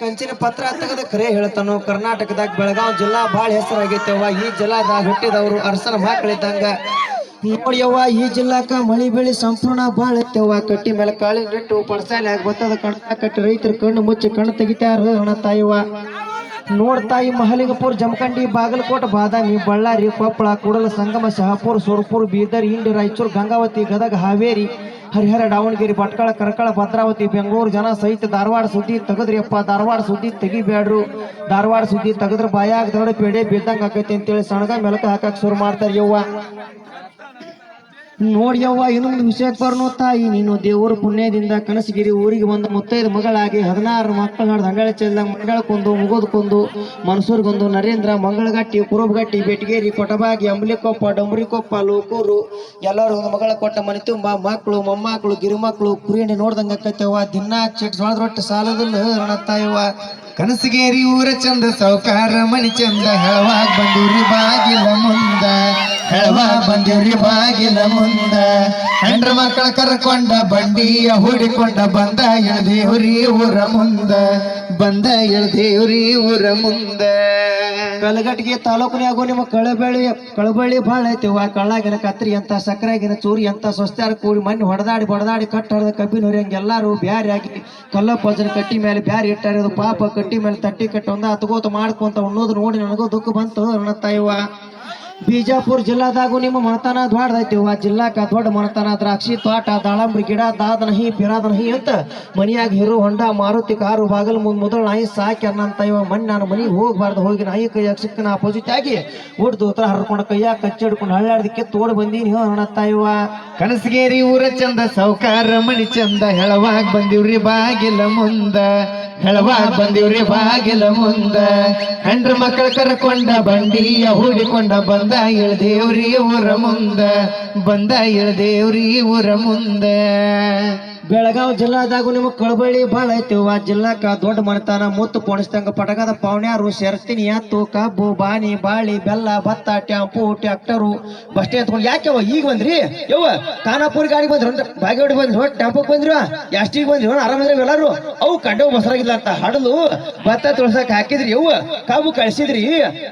ಕಂಚಿನ ಪತ್ರ ತೆಗೆದ ಕರೆ ಹೇಳ್ತಾನು. ಕರ್ನಾಟಕದಾಗ ಬೆಳಗಾವ್ ಜಿಲ್ಲಾ ಬಾಳ ಹೆಸರಾಗೈತೆವ್ವ ಈ ಜಿಲ್ಲಾದಾಗ ಹುಟ್ಟಿದವರು ಅರಸನ ಮಕ್ಕಳಿದ್ದಂಗ ನೋಡಿಯವ್ವ ಈ ಜಿಲ್ಲಾಕ ಮಳಿ ಬೆಳಿ ಸಂಪೂರ್ಣ ಬಾಳ ಐತವ್ವ. ಕಟ್ಟಿ ಮೇಲೆ ಕಾಳಿ ನೆಟ್ಟು ಪಡ್ಸಾಲೆ ಬತ್ತದ ಕಣ್ಣ ಕಟ್ಟಿ ರೈತರು ಕಣ್ಣು ಮುಚ್ಚಿ ಕಣ್ಣು ತೆಗಿತಾರ ಅಣ್ಣ ತಾಯಿವ ನೋಡ್ತಾಯಿ ಮಹಲಿಂಗಪುರ, ಜಮಖಂಡಿ, ಬಾಗಲಕೋಟೆ, ಬಾದಾಮಿ, ಬಳ್ಳಾರಿ ಕೊಪ್ಪಳ ಕೂಡಲ, ಸಂಗಮ, ಶಹಾಪುರ, ಸುರಪುರ, ಬೀದರ್ ಇಂಡಿ ರಾಯಚೂರು, ಗಂಗಾವತಿ, ಗದಗ, ಹಾವೇರಿ, ಹರಿಹರ, ದಾವಣಗೆರೆ, ಭಟ್ಕಳ, ಕರ್ಕಳ, ಭದ್ರಾವತಿ, ಬೆಂಗಳೂರು, ಜನ ಸಹಿತ ಧಾರವಾಡ ಸುದ್ದಿ ತೆಗದ್ರಿಯಪ್ಪ. ಧಾರವಾಡ ಸುದ್ದಿ ತೆಗಿಬೇಡ್ರು ಧಾರವಾಡ ಸುದ್ದಿ ತೆಗದ್ರ ಬಾಯಾಗ ದೊಡ್ಡ ಪೇಡೆ ಬಿದ್ದಂಗೆ ಆಕೈತಿ ಅಂತೇಳಿ ಸಣಗ ಮೆಲಕ ಹಾಕಕ್ಕೆ ಶುರು ಮಾಡ್ತಾರೆ ಯವ್ವ ನೋಡ್ಯವ್ವ ಇನ್ನೊಂದು ವಿಷಯಕ್ಕೆ ಬರ್ನೋ ತಾಯಿ. ನೀನು ದೇವರ ಪುಣ್ಯದಿಂದ ಕನಸಗಿರಿ, ಊರಿಗೆ ಬಂದು ಮುತ್ತೈದು ಮಗಳಾಗಿ ಹದಿನಾರು ಮಕ್ಕಳು ನಡೆದು ಹಂಗಳ ಚೆಲ್ದಾಗ ಮಂಗಳಕ್ಕೊಂದು ಮುಗೋದಕ್ಕೊಂದು ಮನ್ಸೂರ್ಗೊಂದು ನರೇಂದ್ರ ಮಂಗಳಗಟ್ಟಿ ಕುರುಬಗಟ್ಟಿ ಬೆಟಗೇರಿ ಕೊಟಬಾಗಿ, ಅಂಬ್ಲಿಕೊಪ್ಪ, ಡಂಬ್ರಿಕೊಪ್ಪ, ಲೋಕೂರು, ಎಲ್ಲರೂ ಒಂದು ಮಗಳ ಕೊಟ್ಟ ಮನೆ ತುಂಬ. ಮಕ್ಕಳು, ಮೊಮ್ಮಕ್ಕಳು, ಗಿರಿಮಕ್ಕಳು ಕುರಿಯಂಡಿ ನೋಡ್ದಂಗೆ ಆಕೈತವ್ವ ದಿನ ಚೆಕ್ ಜೋಳದ ರೊಟ್ಟಿ ಸಾಲದಿಲ್ಲ ರಣತ್ತಾಯವ್ವ ಕನಸಗೇರಿ ಊರ ಚಂದ, ಸೌಕಾರ ಮನಿ ಚಂದ, ಹೆಳವಾಗ್ ಬಂದೂರಿ ಬಾಗಿಲ ಮುಂದ. ಹೆಳವಾಗ್ ಬಂದಿರಿ ಬಾಗಿಲ ಮುಂದ. ಹೆಂಡ್ರ ಮಕ್ಕಳ ಕರ್ಕೊಂಡ ಬಂಡಿಯ ಹುಡಿಕೊಂಡ ಬಂದ ಎಳ್ದೇವ್ರಿ ಊರ ಮುಂದ. ಬಂದ ಎಳ್ದೇವ್ರಿ ಊರ ಮುಂದ. ಕಲಗಟ್ಟಿಗೆ ತಾಲೂಕಿನಾಗು ನಿಮ್ಮ ಕಳಬಳ್ಳಿ ಕಳಬಳ್ಳಿ ಭಾಳ ಆ ಕಳ್ಳಾಗಿನ ಕತ್ರಿ ಅಂತ ಸಕ್ಕರಾಗಿನ ಚೂರಿ ಅಂತ ಸ್ವಸ್ತಾರ ಕೂಡಿ ಮಣ್ಣು ಹೊಡೆದಾಡಿ ಹೊಡೆದಾಡಿ ಕಟ್ಟ ಹರಿದ ಕಬ್ಬಿನ ಹೊರಿಯಂಗೆ ಎಲ್ಲಾರು ಬ್ಯಾರಿ ಆಗಿ ಕಲ್ಲ ಪಜನ ಕಟ್ಟಿ ಮೇಲೆ ಬ್ಯಾರಿ ಇಟ್ಟಾರ. ಪಾಪ ಕಟ್ಟಿ ಮೇಲೆ ತಟ್ಟಿ ಕಟ್ಟ ಒಂದ ಹತ್ಕೋತ ಮಾಡ್ಕೊಂತ ಉಣ್ಣೋದು ನೋಡಿ ನನಗೂ ದುಃಖ ಬಂತು. ಅನ್ನತ್ತಾಯಿವ ಬಿಜಾಪುರ ಜಿಲ್ಲಾದಾಗೂ ನಿಮ್ಮ ಮನತನ ಆ ಜಿಲ್ಲಾಕ ದೊಡ್ಡ ಮನತನ, ದ್ರಾಕ್ಷಿ ತೋಟ, ದಾಳಂಬ್ರಿ ಗಿಡ, ದಾದನಹಿ, ಪಿರಾದನಹಿ ಅಂತ ಮನೆಯಾಗ ಹಿರು, ಹೊಂಡ, ಮಾರುತಿ, ಕಾರು, ಬಾಗಲ್, ಮುಂದ್, ಮೊದಲು ನಾಯಿ, ಸಾಕಿ ಅನ್ನಂತ ಇವ ಮಣ್ಣು ನಾನು ಮನೆಗೆ ಹೋಗ್ಬಾರ್ದು. ಹೋಗಿ ನಾಯಿ ಕೈ ಸಿಕ್ಕನ ಅಪೋಸಿಟ್ ಆಗಿ ಊಟ ದೂತ್ರ ಹರ್ಕೊಂಡು ಕೈಯಾಗ ಕಚ್ಚಿ ಹಿಡ್ಕೊಂಡು ಹಳ್ಳಾಡ್ದಕ್ಕೆ ಓಡ್ ಬಂದೀನಿ ಹೋ ಅನ್ನತ್ತ ಇವ. ಕನಸಗೇರಿ ಊರ ಚಂದ, ಸೌಕಾರ ಮಣಿ ಚಂದ, ಹೆಳವಾಗ ಬಂದಿವ್ರಿ ಬಾಗಿಲ ಮುಂದ. ಹೆಳವಾಗ್ ಬಂದಿವ್ರಿ ಬಾಗಿಲ ಮುಂದ. ಹೆಂಡ್ರ ಮಕ್ಕಳ ಕರ್ಕೊಂಡ ಬಂಡಿಯ ಹೂಡಿಕೊಂಡ ಬಂದ ಇಳ್ದೇವ್ರಿ ಊರ ಮುಂದ. ಬಂದ ಇಳ್ದೇವ್ರಿ ಊರ ಮುಂದ. ಬೆಳಗಾವ್ ಜಿಲ್ಲಾದಾಗು ನಿಮಗೆ ಕಳಬಳ್ಳಿ ಭಾಳ ಆ ಜಿಲ್ಲಾಕ ದೊಡ್ಡ ಮನೆತನ, ಮುತ್ತು ಪೋಣಿಸ್ದಂಗ ಪಟಕದ ಪಾವಣ್ಯಾರು ಶರ್ತಿನಿ ಎತ್ತು, ಕಬ್ಬು ಬಾನಿ ಬಾಳಿ, ಬೆಲ್ಲ, ಭತ್ತ, ಟ್ಯಾಂಪು, ಟ್ಯಾಕ್ಟರು ಬಸ್ಟೇ ಎತ್ಕೊಂಡು ಯಾಕೆ ಈಗ ಬಂದ್ರಿ? ಯವ್ವ, ಖಾನಾಪುರಿ ಗಾಡಿ ಬಂದ್ರು ಬಾಗೇವಾಡಿ ಬಂದ್ರು ಟ್ಯಾಂಪಕ್ ಬಂದ್ರು ಎಷ್ಟಿಗೆ ಬಂದ್ರು ಆರಾಮಂದ್ರೆ ಎಲ್ಲಾರು. ಅವು ಕಡ್ಡವು ಮೊಸರಾಗಿಲ್ಲ ಅಂತ ಹಡಲು, ಭತ್ತ ತುಳ್ಸಕ್ ಹಾಕಿದ್ರಿ, ಯವ್ವ, ಕಬ್ಬು ಕಳ್ಸಿದ್ರಿ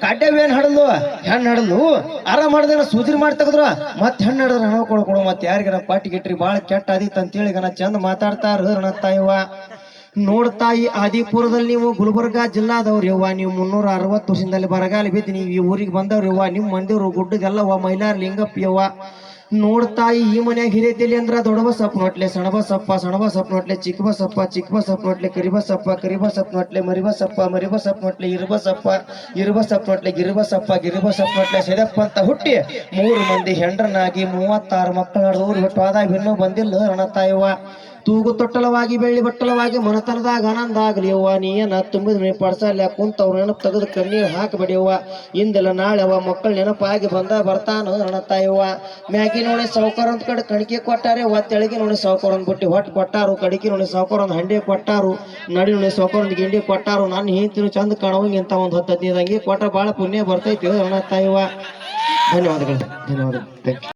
ಕಡ್ಡವೇನ್ ಹಡಲು ಹೆಣ್ಣು ಹಡಲು ಆರಾಮ್ ಮಾಡ್ದೇನ ಸೂಜಿ ಮಾಡಿ ತೆಗದ್ರ, ಮತ್ತೆ ಹೆಣ್ಣು ಹಡದ್ರ ಹಣ ಕೊಡ್ಕೊಡು ಮತ್ತೆ ಯಾರಿಗಾರ ಪಾಟಿ ಗಿಟ್ರಿ ಭಾಳ ಕೆಟ್ಟ ಆದಿತ್ತು ಅಂತೇಳಿ ಗನ ಚಂದ ಮಾತಾಡ್ತಾರ ನೋಡ್ತಾ ಈ ಆದಿಪುರದಲ್ಲಿ ನೀವು ಗುಲ್ಬರ್ಗ ಜಿಲ್ಲಾದವರು ಯವ್ವ. ನೀವು ಮುನ್ನೂರ ಅರವತ್ತು ವರ್ಷದಲ್ಲಿ ಬರಗಾಲ ಬಿದ್ದು, ನೀವು ಈ ಊರಿಗೆ ಬಂದವ್ರು ಯವ್ವ. ನಿಮ್ಮ ಮಂದಿರು ಗುಡ್ಡದಲ್ಲವ್ವ ಮೈಲಾರ ಲಿಂಗಪ್ಪ ಯವ್ವ. ನೋಡ್ತಾಯಿ ಈ ಮನ್ಯಾಗ ಹಿರಿಯತಿಲಿ ಅಂದ್ರ ದೊಡ್ಡ ಸಪ್ ನೋಟ್ಲೆ ಸಣಬ ಸಪ್ಪ ಸಣಬ ಸಪ್ ನೋಟ್ಲೆ ಚಿಕ್ಕಬ ಸಪ್ಪ, ಚಿಕ್ಕಬ ಸಪ್ ನೋಟ್ಲೆ ಕರಿಬ ಸಪ್ಪ, ಕರಿಬ ಸಪ್ ನೋಟ್ಲೆ ಮರಿಬ ಸಪ್ಪ, ಮರಿಬ ಸಪ್ ನೋಟ್ಲೆ ಇರುವ ಸಪ್ಪ ಇರುವ ಸಪ್ ನೋಟ್ಲೆ ಗಿರಿಬ ಸಪ್ಪ, ಗಿರಿಬ ಸಪ್ ನೋಟ್ಲೆ ಸೆದಪ್ಪ ಅಂತ ಹುಟ್ಟಿ ಮೂರು ಮಂದಿ ಹೆಂಡ್ರನಾಗಿ ಮೂವತ್ತಾರು ಮಕ್ಕಳ ಊರು ಆದಾಗ ಇನ್ನೂ ಬಂದಿಲ್ಲ ರಣತಾಯವ್ವ. ತೂಗು ತೊಟ್ಟಲವಾಗಿ, ಬೆಳ್ಳಿ ಬಟ್ಟಲವಾಗಿ, ಮನತನದಾಗ ಆನಂದ ಆಗಲಿ ಅವ್ವ ನೀ ಏನ ತುಂಬಿದ ನೀ ಪಡ್ಸಲ್ಲ ಕುಂತವ್ರ ನೆನಪು ತೆಗೆದು ಕಣ್ಣೀರು ಹಾಕಬೇಡಿ ಅವ್ವ ಇಂದೆಲ್ಲ ನಾಳೆ ಅವ ಮಕ್ಕಳ ನೆನಪಾಗಿ ಬಂದ ಬರ್ತಾನ ತಾಯವ್ವ ಮ್ಯಾಗಿ ನೋಡಿ ಸಾವುಕಾರ ಅಂತ ಕಡೆ ಕಣಿಕೆ ಕೊಟ್ಟಾರೆ ಅವ್ವ ತೆಳಗಿ ನೋಡಿ ಸಾವುಕಾರ ಒಂದು ಬುಟ್ಟಿ ಹೊಟ್ಟು ಕೊಟ್ಟಾರು, ಕಡಿಕೆ ನೋಡಿ ಸಾವುಕಾರ ಒಂದು ಹಂಡೆ ಕೊಟ್ಟಾರು, ನಡಿ ನೋಡಿ ಸಾವುಕಾರ ಒಂದು ಗಿಂಡಿ ಕೊಟ್ಟಾರು. ನಾನು ಹಿಂತಿನ ಚಂದ ಕಾಣವಂಗೆ ಇಂಥ ಒಂದು ಹತ್ತು ಹದಿನೈದು ಹಂಗೆ ಕೊಟ್ಟ ಭಾಳ ಪುಣ್ಯ ಬರ್ತೈತಿ ಅಣತಾಯವ್ವ ಧನ್ಯವಾದಗಳು ಧನ್ಯವಾದಗಳು. Thank you